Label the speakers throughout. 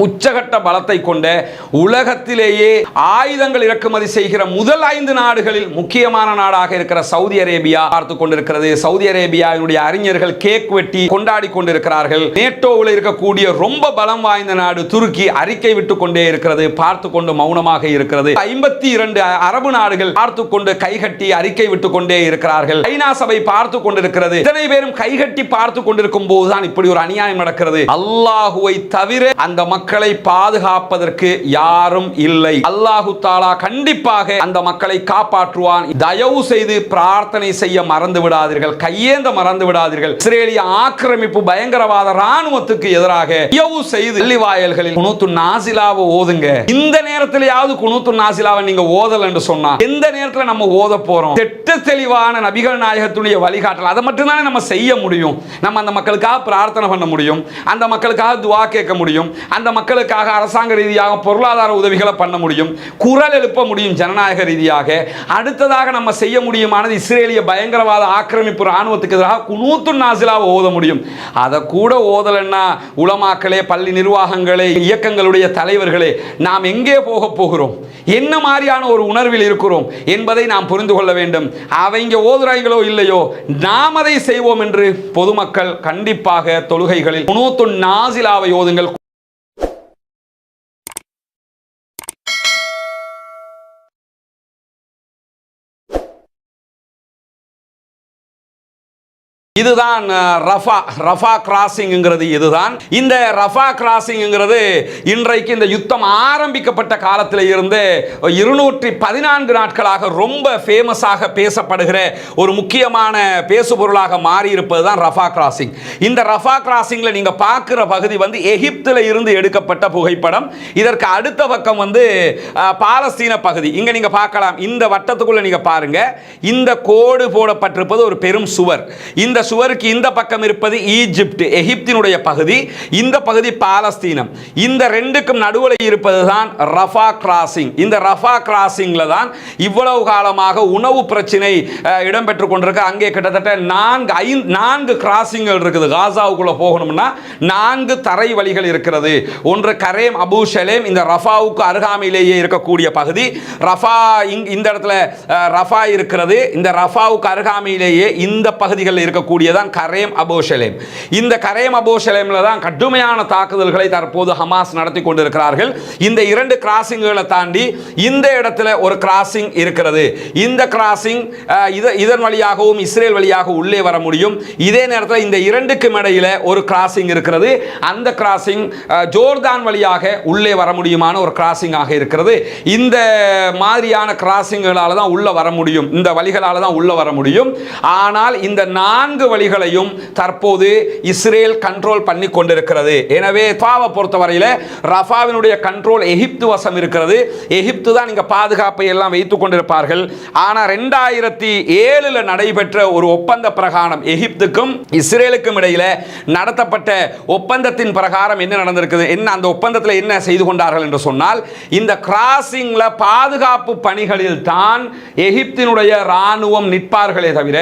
Speaker 1: உச்சகட்ட பலத்தை கொண்ட உலகத்திலேயே ஆயுதங்கள் இறக்குமதி செய்கிற முதல் ஐந்து நாடுகளில் முக்கியமான நாடாக இருக்கிற சவுதி அரேபியா பார்த்து கொண்டிருக்கிறது. சவுதி அரேபியாவினுடைய அறிஞர்கள் கேக் வெட்டி கொண்டாடி கொண்டிருக்கிறார்கள். நேட்டோவில் இருக்கக்கூடிய ரொம்ப பலம் வாய்ந்த நாடு துருக்கி அறிக்கை விட்டு கொண்டே இருக்கிறது. பார்த்து கொண்டு மௌனமாக இருக்கிறது. ஐம்பத்தி இரண்டு அரபு நாடுகள் பார்த்து கொண்டு கைகட்டி அறிக்கை விட்டு கொண்டே இருக்கிறார்கள். ஐநா சபை பார்த்து கொண்டிருக்கிறது. இத்தனை பேரும் கைகட்டி பார்த்து கொண்டிருக்கும் போதுதான் இப்படி ஒரு அநியாயம் நடக்கிறது. அல்லாஹுவை தவிர அந்த மக்கள் மக்களை பாதுகாப்பதற்கு யாரும் இல்லை. அல்லாஹு தாலா கண்டிப்பாக அந்த மக்களை காப்பாற்றுவான். தயவு செய்து பிரார்த்தனை செய்ய மறந்து விடாதீர்கள். கையேந்த மறந்து விடாதீர்கள். இஸ்ரேலிய ஆக்கிரமிப்பு பயங்கரவாத ராணுவத்துக்கு எதிராக தயவு செய்து பள்ளிவாயல்களில் குனூத்து நாசிலாவை ஓதுங்க. இந்த நேரத்திலேயாவது குணுத்து நாசிலாவை நீங்க ஓதல் என்று சொன்னா எந்த நேரத்தில் நம்ம ஓத போறோம்? திட்ட தெளிவான நபிகள் நாயகத்துடைய வழிகாட்டல். அதை மட்டும்தானே நம்ம செய்ய முடியும். நம்ம அந்த மக்களுக்காக பிரார்த்தனை பண்ண முடியும். அந்த மக்களுக்காக துவா கேட்க முடியும். அந்த மக்களுக்காக அரசாங்க ரீதியாக பொருளாதார உதவிகளை பண்ண முடியும். குரல் எழுப்ப முடியும் ஜனநாயக ரீதியாக. அடுத்ததாக நம்ம செய்ய முடியுமானது இஸ்ரேலிய பயங்கரவாத ஆக்கிரமிப்பு ராணுவத்துக்கு எதிராக குனூத்து நாசிலாவை ஓத முடியும். அதை கூட ஓதலைன்னா உளமாக்களே பள்ளி நிர்வாகங்களே இயக்கங்களுடைய தலைவர்களே நாம் எங்கே போக போகிறோம்? என்ன மாதிரியான ஒரு உணர்வில் இருக்கிறோம் என்பதை நாம் புரிந்து கொள்ள வேண்டும். அவங்க ஓதுறாய்களோ இல்லையோ நாம் அதை செய்வோம் என்று பொதுமக்கள் கண்டிப்பாக தொழுகைகளில் குனூத்து நாசிலாவை ஓதுங்கள். இதுதான் ரஃபா ரஃபா கிராசிங்கிறது இதுதான். இந்த ரஃபா கிராசிங்கிறது இன்றைக்கு இந்த யுத்தம் ஆரம்பிக்கப்பட்ட காலத்தில் இருந்து இருநூற்றி பதினான்கு நாட்களாக ரொம்ப ஃபேமஸாக பேசப்படுகிற ஒரு முக்கியமான பேசுபொருளாக மாறி இருப்பது தான் ரஃபா கிராசிங் இந்த ரஃபா கிராசிங்கில் நீங்கள் பார்க்குற பகுதி வந்து எகிப்தில் இருந்து எடுக்கப்பட்ட புகைப்படம். இதற்கு அடுத்த பக்கம் வந்து பாலஸ்தீன பகுதி. இங்கே நீங்கள் பார்க்கலாம். இந்த வட்டத்துக்குள்ளே நீங்கள் பாருங்க. இந்த கோடு போடப்பட்டிருப்பது ஒரு பெரும் சுவர். இந்த சுவருக்கு இந்த பக்கம் இருப்பது ஈஜிப்ட் எகிப்தினுடைய பகுதி. இந்த பகுதி பாலஸ்தீனம். இந்த ரெண்டுக்கும் நடுவில் இருப்பது தான் ரஃபா கிராசிங். இந்த ரஃபா கிராசிங்கில் தான் இவ்வளவு காலமாக உணவு பிரச்சனை இடம்பெற்று கொண்டிருக்கு. அங்கே கிட்டத்தட்ட நான்கு ஐந்து நான்கு கிராசிங்கள் இருக்குது. காசாவுக்குள்ள போகணும்னா நான்கு தரை வழிகள் இருக்கிறது. ஒன்று கரேம் அபு ஷலேம் இந்த ரஃபாவுக்கு அருகாமையிலேயே இருக்கக்கூடிய பகுதி. ரஃபா இங் இந்த இடத்துல ரஃபா இருக்கிறது. இந்த ரஃபாவுக்கு அருகாமையிலேயே இந்த பகுதிகளில் இருக்கக்கூடிய இருக்கக்கூடியதான் கரேம் அபோஷலேம். இந்த கரேம் அபோஷலேமில் தான் கடுமையான தாக்குதல்களை தற்போது ஹமாஸ் நடத்தி கொண்டிருக்கிறார்கள். இந்த இரண்டு கிராசிங்களை தாண்டி இந்த இடத்துல ஒரு கிராசிங் இருக்கிறது. இந்த கிராசிங் இதன் வழியாகவும் இஸ்ரேல் வழியாக உள்ளே வர முடியும். இதே நேரத்தில் இந்த இரண்டுக்கும் இடையில ஒரு கிராசிங் இருக்கிறது. அந்த கிராசிங் ஜோர்தான் வழியாக உள்ளே வர முடியுமான ஒரு கிராசிங்காக இருக்கிறது. இந்த மாதிரியான கிராசிங்களால தான் உள்ள வர முடியும். இந்த வழிகளால தான் உள்ள வர முடியும். ஆனால் இந்த நான்கு நான்கு வழிகளையும் தற்போது இஸ்ரேல் கண்ட்ரோல் பண்ணி கொண்டிருக்கிறது எனவே ரஃபாவை பொறுத்தவரையில் ரஃபாவினுடைய கண்ட்ரோல் எகிப்து வசம் இருக்கிறது. எகிப்து தான் இங்கே பாதுகாப்பை எல்லாம் வைத்துக் கொண்டிருப்பார்கள். ஆனால் ரெண்டாயிரத்தி ஏழில் நடைபெற்ற ஒரு ஒப்பந்த பிரகாரம் எகிப்துக்கும் இஸ்ரேலுக்கும் இடையில் நடத்தப்பட்ட ஒப்பந்தத்தின் பிரகாரம் என்ன நடந்திருக்குது? என்ன அந்த ஒப்பந்தத்தில் என்ன செய்து கொண்டார்கள் என்று சொன்னால் இந்த கிராசிங்கில் பாதுகாப்பு பணிகளில் தான் எகிப்தினுடைய இராணுவம் நிற்பார்களே தவிர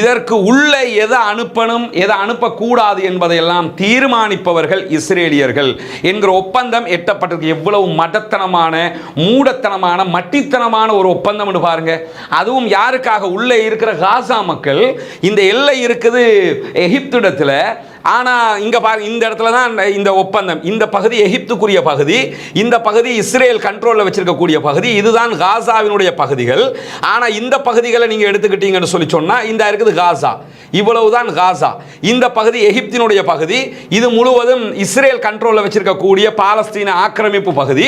Speaker 1: இதற்கு உள்ள எதை அனுப்பணும் எதை அனுப்பக்கூடாது என்பதையெல்லாம் தீர்மானிப்பவர்கள் இஸ்ரேலியர்கள் என்கிற ஒப்பந்தம் எட்டப்பட்டிருக்கு. எவ்வளவு மடத்தனமான மூடத்தனமான மட்டித்தனமான ஒரு ஒப்பந்தம் பாருங்க. அதுவும் யாருக்காக? உள்ளே இருக்கிற காசா மக்கள். இந்த எல்லை இருக்குது எகிப்திடத்தில். ஆனால் இங்கே பாரு இந்த இடத்துல தான் இந்த ஒப்பந்தம். இந்த பகுதி எகிப்துக்குரிய பகுதி இந்த பகுதி இஸ்ரேல் கண்ட்ரோலில் வச்சிருக்கக்கூடிய பகுதி இதுதான் காசாவினுடைய பகுதிகள். ஆனால் இந்த பகுதிகளை நீங்கள் எடுத்துக்கிட்டீங்கன்னு சொல்லி சொன்னால் இந்த இருக்குது காசா. இவ்வளவு தான் காசா. இந்த பகுதி எகிப்தினுடைய பகுதி இது முழுவதும் இஸ்ரேல் கண்ட்ரோலில் வச்சிருக்கக்கூடிய பாலஸ்தீன ஆக்கிரமிப்பு பகுதி.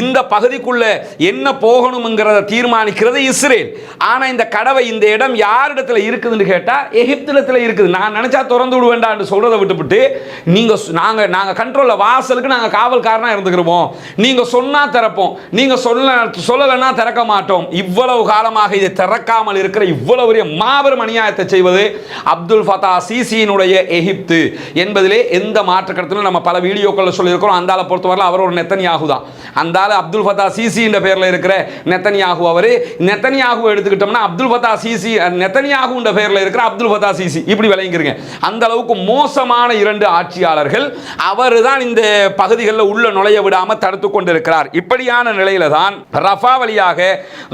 Speaker 1: இந்த பகுதிக்குள்ள என்ன போகணுங்கிறத தீர்மானிக்கிறது இஸ்ரேல். ஆனால் இந்த கடவை இந்த இடம் யாரிடத்துல இருக்குதுன்னு கேட்டால் எகிப்திடத்தில் இருக்குது. நான் நினச்சா திறந்து விடுவேண்டான்னு சொல்கிறத விட்டுவிட்டு நீங்க சொ- நாங்க நாங்க கண்ட்ரோல்ல வாசலுக்கு நாங்க காவல்காரனா இருந்துக்கிறோம் நீங்க சொன்னா திறப்போம். நீங்க சொல்ல சொல்லலைன்னா திறக்க மாட்டோம். இவ்வளவு காலமாக இதை திறக்காமல் இருக்கிற இவ்வளவு பெரிய மாபெரும் அநியாயத்தை செய்வது அப்துல் ஃபதா சிசியினுடைய எகிப்து என்பதிலே எந்த மாற்று கருத்திலும் நம்ம பல வீடியோக்களில் சொல்லியிருக்கிறோம். அந்த ஆளை பொறுத்தவரை அவர் ஒரு நெத்தனியாகு தான். அந்த ஆள் அப்துல் ஃபதா சிசி என்ற பேரில் இருக்கிற நெத்தனியாகு அவர். நெத்தனியாகு எடுத்துக்கிட்டோம்னா அப்துல் ஃபதா சிசி நெத்தனியாகுன்ற பேரில் இருக்கிற அப்துல் ஃபதா சிசி இப்படி விளங்கிருங்க அந்த அளவுக்கு மோசமான முக்கியமான இரண்டு ஆட்சியாளர்கள் அவர் தான் இந்த பகுதிகளில் உள்ள நுழைய விடாமல் தடுத்து கொண்டிருக்கிறார். இப்படியான நிலையில தான் ரஃபா வழியாக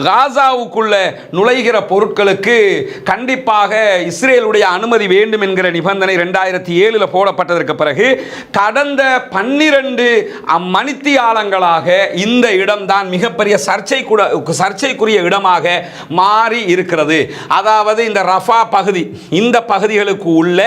Speaker 1: காசாவுக்குள்ள நுழைகிற பொருட்களுக்கு கண்டிப்பாக இஸ்ரேலுடைய அனுமதி வேண்டும் என்கிற நிபந்தனை ரெண்டாயிரத்தி ஏழில் போடப்பட்டதற்கு பிறகு கடந்த பன்னிரண்டு மணித்தியாலங்களாக இந்த இடம்தான் மிகப்பெரிய சர்ச்சை கூட சர்ச்சைக்குரிய இடமாக மாறி இருக்கிறது. அதாவது இந்த ரஃபா பகுதி இந்த பகுதிகளுக்கு உள்ள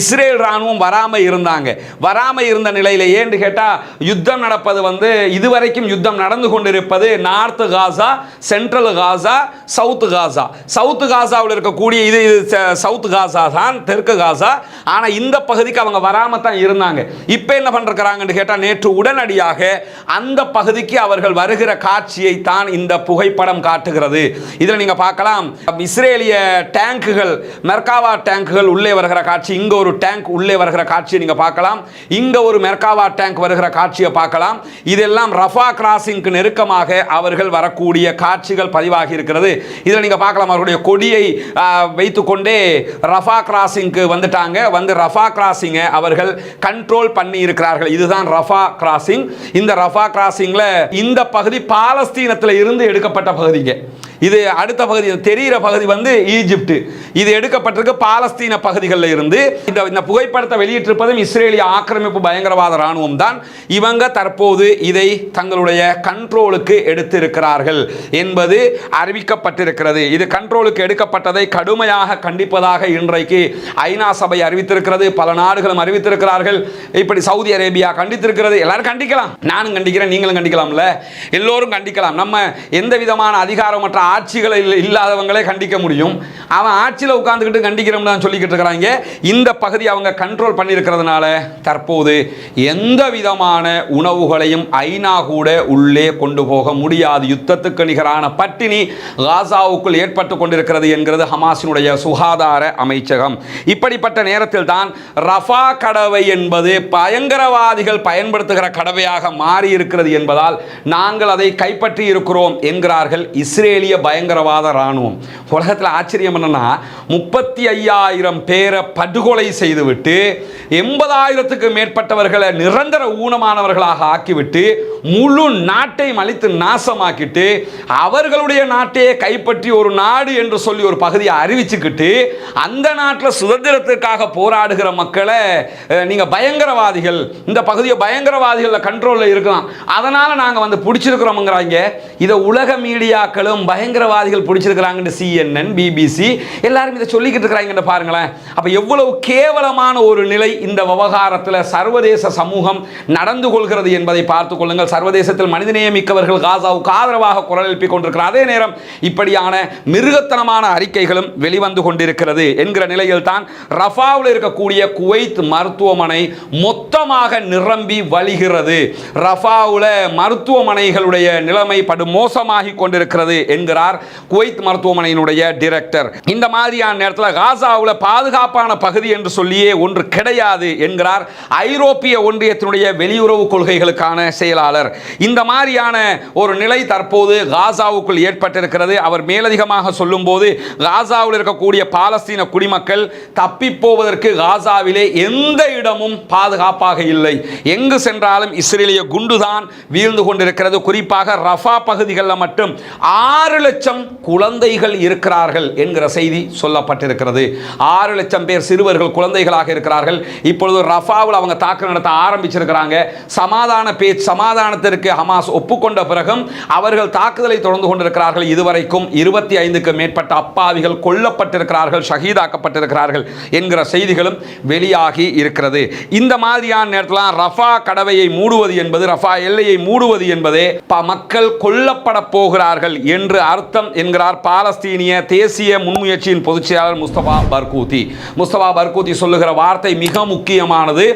Speaker 1: இஸ்ரேல் ராணுவம் வராம இருந்தாங்க. வராமல் இருந்த நிலையில் ஏன்னு கேட்டால் யுத்தம் நடப்பது வந்து இதுவரைக்கும் யுத்தம் நடந்து கொண்டிருப்பது north Gaza central Gaza south Gaza. South காசாவில் இருக்கக்கூடிய இது இது ச- சவுத் காசா தான் தெற்கு காசா. ஆனால் இந்த பகுதிக்கு அவங்க வராமல் தான் இருந்தாங்க. இப்போ என்ன பண்றாங்கன்னு கேட்டால் நேற்று உடனடியாக அந்த பகுதிக்கு அவர்கள் வருகிற காட்சியை தான் இந்த புகைப்படம் காட்டுகிறது. இதில் நீங்கள் பார்க்கலாம். இஸ்ரேலிய டேங்குகள் மெர்காவா டேங்குகள் உள்ளே வருகிற காட்சி. இங்கே ஒரு டேங்க் உள்ளே வருகிற காட்சியை நீங்கள் பார்க்கலாம். இங்கே ஒரு மெர்காவா டேங்க் வருகிற காட்சியை பார்க்கலாம். இதெல்லாம் ரஃபா கிராசிங்க்கு நெருக்கமாக அவர்கள் வரக்கூடிய காட்சிகள் பதிவாகி இருக்கிறது. இதில் நீங்கள் பார்க்கலாம் அவருடைய கொடியை வைத்துக்கொண்டே ரஃபா கிராசிங்க்கு வந்துட்டாங்க. வந்து ரஃபா கிராசிங்கை அவர்கள் கண்ட்ரோல் பண்ணி இருக்கிறார்கள் இதுதான் ரஃபா கிராசிங் இந்த ரஃபா கிராசிங்கில் இந்த பகுதி பாலஸ்தீனத்தில் இருந்து எடுக்கப்பட்ட பகுதிங்க இது அடுத்த பகுதி தெரிகிற பகுதி வந்து ஈஜிப்ட் இது எடுக்கப்பட்டிருக்கு பாலஸ்தீன பகுதிகளில் இருந்து. இந்த இந்த புகைப்படத்தை வெளியிட்டிருப்பதும் இஸ்ரேலிய ஆக்கிரமிப்பு பயங்கரவாத ராணுவம் தான். இவங்க தற்போது இதை தங்களுடைய கண்ட்ரோலுக்கு எடுத்திருக்கிறார்கள் என்பது அறிவிக்கப்பட்டிருக்கிறது. இது கண்ட்ரோலுக்கு எடுக்கப்பட்டதை கடுமையாக கண்டிப்பதாக இன்றைக்கு ஐநா சபை அறிவித்திருக்கிறது. பல நாடுகளும் அறிவித்திருக்கிறார்கள். இப்படி சவுதி அரேபியா கண்டித்திருக்கிறது. எல்லாரும் கண்டிக்கலாம். நானும் கண்டிக்கிறேன் நீங்களும் கண்டிக்கலாம்ல. எல்லோரும் கண்டிக்கலாம். நம்ம எந்த விதமான அதிகாரமற்ற ஆட்சிகளை இல்ல- இல்லாதவங்களே கண்டிக்க முடியும். அவன் ஆட்சியில் உட்காந்துக்கிட்டு கண்டிக்கிறோம்னு சொல்லிக்கிட்டு இருக்கிறாங்க. இந்த பகுதி அவங்க கண்ட்ரோல் பண்ணியிருக்கிறதுனால தற்போது எந்த விதமான உணவுகளையும் ஐநா கூட உள்ளே கொண்டு போக முடியாது. யுத்தத்துக்கு நிகரான பட்டினி காசாவுக்குள் ஏற்பட்டு கொண்டிருக்கிறது என்கிறது ஹமாஸினுடைய சுகாதார அமைச்சகம். இப்படிப்பட்ட நேரத்தில் தான் ரஃபா கடவை என்பது பயங்கரவாதிகள் பயன்படுத்துகிற கடவையாக மாறி இருக்கிறது என்பதால் நாங்கள் அதை கைப்பற்றி இருக்கிறோம் என்கிறார்கள் இஸ்ரேலிய பயங்கரவாத ராணுவம் உலகத்தில் ஆச்சரியம் என்னன்னா முப்பத்தி ஐயாயிரம் பேரை படுகொலை செய்துவிட்டு எண்பதாயிரத்துக்கு மேற்பட்டவர்களை நிரந்தர ஊனமானவர்களாக ஆக்கிவிட்டு முழு நாட்டை அழித்து நாசமாக்கிட்டு அவர்களுடைய நாட்டையே கைப்பற்றி ஒரு நாடு என்று சொல்லி ஒரு பகுதியை அறிவிச்சுக்கிட்டு அந்த நாட்டில் சுதந்திரத்திற்காக போராடுகிற மக்களை நீங்கள் நீங்க பயங்கரவாதிகள் இந்த பகுதியை பயங்கரவாதிகளில் கண்ட்ரோலில் இருக்கலாம். அதனால் நாங்கள் வந்து பிடிச்சிருக்கிறோமுங்கிறாங்க. இதை உலக மீடியாக்களும் பயங்கர பயங்கரவாதிகள் பிடிச்சிருக்கிறாங்கன்னு சிஎன்என் பிபிசி எல்லாரும் இதை சொல்லிக்கிட்டு இருக்கிறாங்கன்னு பாருங்களேன். அப்போ எவ்வளவு கேவலமான ஒரு நிலை இந்த விவகாரத்தில் சர்வதேச சமூகம் நடந்து கொள்கிறது என்பதை பார்த்துக் கொள்ளுங்கள். சர்வதேசத்தில் மனிதநேயமிக்கவர்கள் காசாவுக்கு ஆதரவாக குரல் எழுப்பிக் கொண்டிருக்கிற அதே நேரம் இப்படியான மிருகத்தனமான அறிக்கைகளும் வெளிவந்து கொண்டிருக்கிறது என்கிற நிலையில் தான் ரஃபாவில் இருக்கக்கூடிய குவைத் மருத்துவமனை மொத்தமாக நிரம்பி வழிகிறது. ரஃபாவில் மருத்துவமனைகளுடைய நிலைமை படு மோசமாகி கொண்டிருக்கிறது என்கிறார் குவைத் மருத்துவமனையினுடைய டிரெக்டர் இந்த மாதிரியான நேரத்தில் காசாவில் பாதுகாப்பான பகுதி என்று சொல்லியே ஒன்று கிடையாது என்கிறார் ஐரோப்பிய ஒன்றியத்தினுடைய வெளியுறவு கொள்கைகளுக்கான செயலாளர். இந்த மாதிரியான ஒரு நிலை தற்போது காசாவுக்குள் ஏற்பட்டிருக்கிறது. அவர் மேலதிகமாக சொல்லும்போது காசாவில் இருக்கக்கூடிய பாலஸ்தீன குடிமக்கள் தப்பிப்போவதற்கு காசாவிலே எந்த இடமும் பாதுகாப்பாக இல்லை. எங்கு சென்றாலும் இஸ்ரேலிய குண்டுதான் வீழ்ந்து கொண்டிருக்கிறது. குறிப்பாக ரஃபா பகுதிகளில் மட்டும் ஆறு லட்சம் குழந்தைகள் இருக்கிறார்கள் என்கிற செய்தி சொல்லப்பட்டிருக்கிறது. ஆறு லட்சம் பேர் சிறுவர்கள் குழந்தைகளாக இருக்கிறார்கள். இப்பொழுது ரஃபாவில் அவங்க தாக்கு நடத்த ஆரம்பிச்சிருக்கிறாங்க. சமாதான பேச்சு சமாதானத்திற்கு ஹமாஸ் ஒப்புக்கொண்ட பிறகும் அவர்கள் தாக்குதலை தொடர்ந்து கொண்டிருக்கிறார்கள். இதுவரைக்கும் இருபத்தி ஐந்துக்கு மேற்பட்ட அப்பாவிகள் கொல்லப்பட்டிருக்கிறார்கள் ஷஹீதாக்கப்பட்டிருக்கிறார்கள் என்கிற செய்திகளும் வெளியாகி இருக்கிறது. இந்த மாதிரியான நேரத்தில் ரஃபா கடவையை மூடுவது என்பது ரஃபா எல்லையை மூடுவது என்பதே மக்கள் கொல்லப்பட போகிறார்கள் என்று அர்த்தம் என்கிறார் பாலஸ்தீனிய தேசிய முன்முயற்சியின் பொதுச்செயலாளர் முஸ்தபா பர்கூதி. முஸ்தபா பர்கூதி சொல்லுகிற வார்த்தை மிக முக்கியமானது.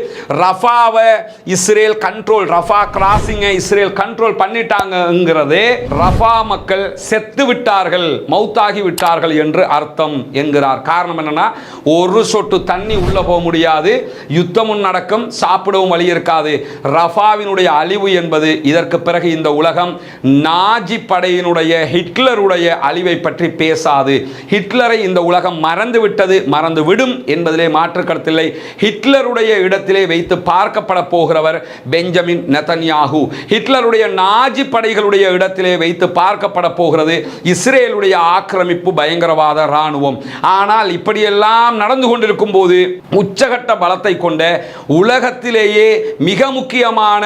Speaker 1: ரஃபாவை இஸ்ரேல் கண்ட்ரோல் ரஃபா கிராசிங்கை இஸ்ரேல் கண்ட்ரோல் பண்ணிட்டாங்கிறது ரஃபா மக்கள் செத்து விட்டார்கள் மௌத்தாகி விட்டார்கள் என்று அர்த்தம் என்கிறார். காரணம் என்னன்னா ஒரு சொட்டு தண்ணி உள்ள போக முடியாது யுத்தமும் நடக்கும் சாப்பிடவும் வழி இருக்காது. ரஃபாவினுடைய அழிவு என்பது இதற்கு பிறகு இந்த உலகம் நாஜி படையினுடைய ஹிட்லருடைய அழிவை பற்றி பேசாது. ஹிட்லரை இந்த உலகம் மறந்து விட்டது மறந்து விடும் என்பதிலே மாற்றுக்கருத்தில்லை. ஹிட்லருடைய இடத்திலே வைத்து பார்க்கப்பட போகிறவர் பெஞ்சமின் நெதன்யாகு ஹிட்லருடைய நாஜி படைகளுடைய இடத்திலே வைத்து பார்க்கப்பட போகிறது இஸ்ரேலுடைய ஆக்கிரமிப்பு பயங்கரவாத இராணுவம். ஆனால் இப்படியெல்லாம் நடந்து கொண்டிருக்கும் போது உச்சகட்ட பலத்தை கொண்ட உலகத்திலேயே மிக முக்கியமான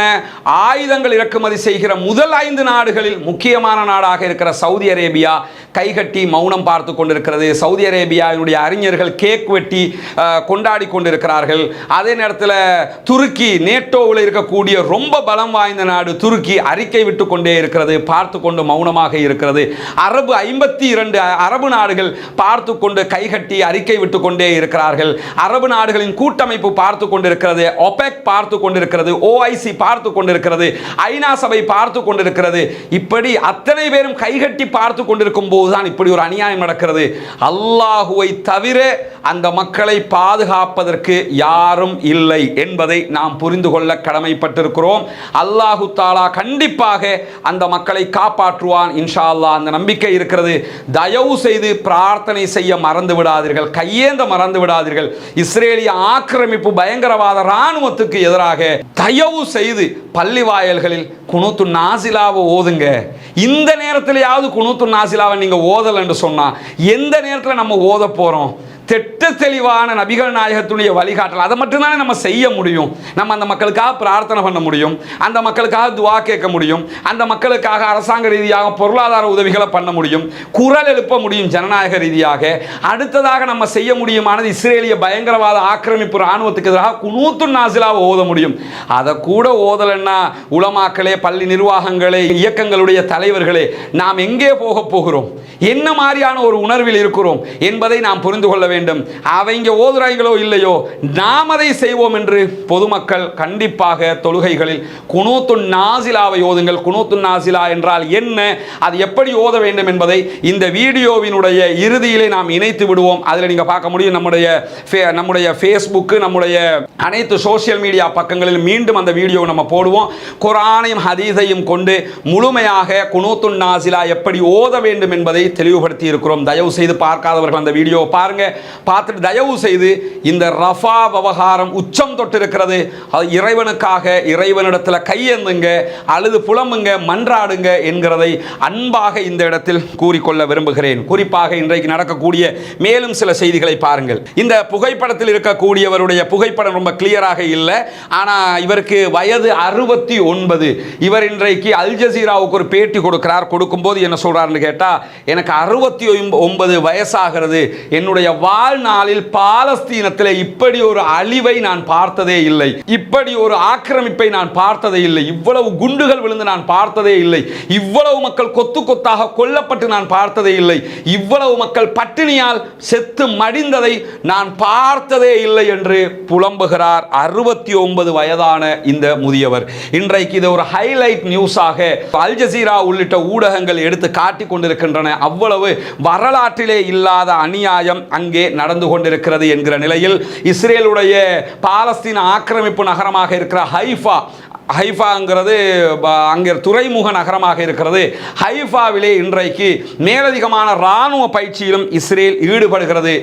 Speaker 1: ஆயுதங்கள் இறக்குமதி செய்கிற முதல் ஐந்து நாடுகளில் முக்கியமான நாடாக இருக்கிற சவுதி அரேபியா கைகட்டி மௌனம் பார்த்து கொண்டிருக்கிறது. சவுதி அரேபியாவினுடைய அறிஞர்கள் கேக் வெட்டி கொண்டாடி கொண்டிருக்கிறார்கள். அதே நேரத்தில் துருக்கி நேட்டோவில் இருக்கக்கூடிய ரொம்ப பலம் வாய்ந்த நாடு துருக்கி அறிக்கை விட்டு கொண்டே இருக்கிறது. பார்த்து கொண்டு மௌனமாக இருக்கிறது. அரபு ஐம்பத்தி இரண்டு அரபு நாடுகள் பார்த்து கொண்டு கைகட்டி அறிக்கை விட்டு கொண்டே இருக்கிறார்கள். அரபு நாடுகளின் கூட்டமைப்பு பார்த்து கொண்டிருக்கிறது. ஒபெக் பார்த்து கொண்டிருக்கிறது. ஓஐசி பார்த்து கொண்டிருக்கிறது. ஐநா சபை பார்த்து கொண்டிருக்கிறது. இப்படி அத்தனை பேரும் கைகட்டி பார்த்து கொண்டிருக்கும் போதுதான் இப்படி ஒரு அநியாயம் நடக்கிறது. அல்லாஹுவை தவிர அந்த மக்களை பாதுகாப்பதற்கு யாரும் இல்லை என்பதை நாம் புரிந்து கொள்ள கடமைப்பட்டிருக்கிறோம். அல்லாஹு தாலா கண்டிப்பாக அந்த மக்களை காப்பாற்றுவான். இன்ஷா அல்லாஹ் அந்த நம்பிக்கை இருக்கிறது. தயவு செய்து பிரார்த்தனை செய்ய மறந்து விடாதீர்கள். கையேந்த மறந்து விடாதீர்கள். இஸ்ரேலிய ஆக்கிரமிப்பு பயங்கரவாத இராணுவத்துக்கு எதிராக தயவு செய்து பள்ளி வாயல்களில் குணூத்து நாசிலாவை ஓதுங்க. இந்த நேரத்திலையாவது குணூத்து நாசிலாவை நீங்கள் ஓதலைன்னு சொன்னால் எந்த நேரத்தில் நம்ம ஓத போகிறோம் திட்ட தெளிவான நபிகள் நாயகத்துடைய வழிகாட்டல். அதை மட்டும்தானே நம்ம செய்ய முடியும். நம்ம அந்த மக்களுக்காக பிரார்த்தனை பண்ண முடியும். அந்த மக்களுக்காக துவா கேட்க முடியும். அந்த மக்களுக்காக அரசாங்க ரீதியாக பொருளாதார உதவிகளை பண்ண முடியும். குரல் எழுப்ப முடியும் ஜனநாயக ரீதியாக. அடுத்ததாக நம்ம செய்ய முடியுமானது இஸ்ரேலிய பயங்கரவாத ஆக்கிரமிப்பு இராணுவத்துக்கு எதிராக குனூத்து நாசிலாக ஓத முடியும். அதை கூட ஓதலைன்னா உளமாக்களே பள்ளி நிர்வாகங்களே இயக்கங்களுடைய தலைவர்களே நாம் எங்கே போக போகிறோம்? என்ன மாதிரியான ஒரு உணர்வில் இருக்கிறோம் என்பதை நாம் புரிந்து கொள்ள வேண்டும். வேண்டும். அவங்க ஓதுறாய்களோ இல்லையோ நாம் அதை செய்வோம் என்று பொதுமக்கள் கண்டிப்பாக தொழுகைகளில் குனூத்து நாசிலாவை ஓதுங்கள். குனூத்து நாசிலா என்றால் என்ன? அது எப்படி ஓத வேண்டும் என்பதை இந்த வீடியோவினுடைய இறுதியிலே நாம் இணைத்து விடுவோம். அதில் நீங்கள் பார்க்க முடியும் நம்முடைய ஃபே- நம்முடைய ஃபேஸ்புக்கு நம்முடைய அனைத்து சோஷியல் மீடியா பக்கங்களில் மீண்டும் அந்த வீடியோ நம்ம போடுவோம். குரானையும் ஹதீஸையும் கொண்டு முழுமையாக குனூத்துன் நாசிலா எப்படி ஓத வேண்டும் என்பதை தெளிவுபடுத்தி இருக்கிறோம். தயவு செய்து பார்க்காதவர்கள் அந்த வீடியோவை பாருங்கள் பார்த்துட்டு தயவு செய்து இந்த ரஃபா விவகாரம் உச்சம் தொட்டிருக்கிறது. அது இறைவனுக்காக இறைவனிடத்தில் கையேந்துங்க அழுது புலம்புங்க மன்றாடுங்க என்கிறதை அன்பாக இந்த இடத்தில் கூறிக்கொள்ள விரும்புகிறேன். குறிப்பாக இன்றைக்கு நடக்கக்கூடிய மேலும் சில செய்திகளை பாருங்கள். இந்த புகைப்படத்தில் இருக்கக்கூடியவருடைய புகைப்படம் ரொம்ப கிளியராக இல்லை. ஆனால் இவருக்கு வயது அறுபத்தி ஒன்பது. இவர் இன்றைக்கு அல் ஜசீராவுக்கு ஒரு பேட்டி கொடுக்கிறார். கொடுக்கும்போது என்ன சொல்றாருன்னு கேட்டா எனக்கு அறுபத்தி ஒன்பது வயசாகிறது. என்னுடைய வாழ்நாளில் பாலஸ்தீனத்தில் இப்படி ஒரு அழிவை நான் பார்த்ததே இல்லை. இப்படி ஒரு ஆக்கிரமிப்பை நான் பார்த்ததே இல்லை. இவ்வளவு குண்டுகள் விழுந்து நான் பார்த்ததே இல்லை. இவ்வளவு மக்கள் கொத்து கொத்தாக கொல்லப்பட்டு நான் பார்த்ததே இல்லை. இவ்வளவு மக்கள் பட்டினியால் செத்து மடிந்ததை நான் பார்த்ததே இல்லை என்று புலம்புகிறார் அறுபத்தி ஒன்பது வயதான இந்த முதியவர். இன்றைக்கு இது ஒரு ஹைலைட் நியூஸாக அல் ஜசீரா உள்ளிட்ட ஊடகங்கள் எடுத்து காட்டிக் கொண்டிருக்கின்றன. அவ்வளவு வரலாற்றிலே இல்லாத அநியாயம் அங்கே நடந்து கொண்டிருக்கிறது என்கிற நிலையில் இஸ்ரேலுடைய பாலஸ்தீன ஆக்கிரமிப்பு நகரமாக இருக்கிற ஹைஃபா ஹைஃபாங்கிறது அங்கே துறைமுக நகரமாக இருக்கிறது. ஹைஃபாவிலே இன்றைக்கு மேலதிகமான இராணுவ பயிற்சியிலும் இஸ்ரேல் ஈடுபடுகிறது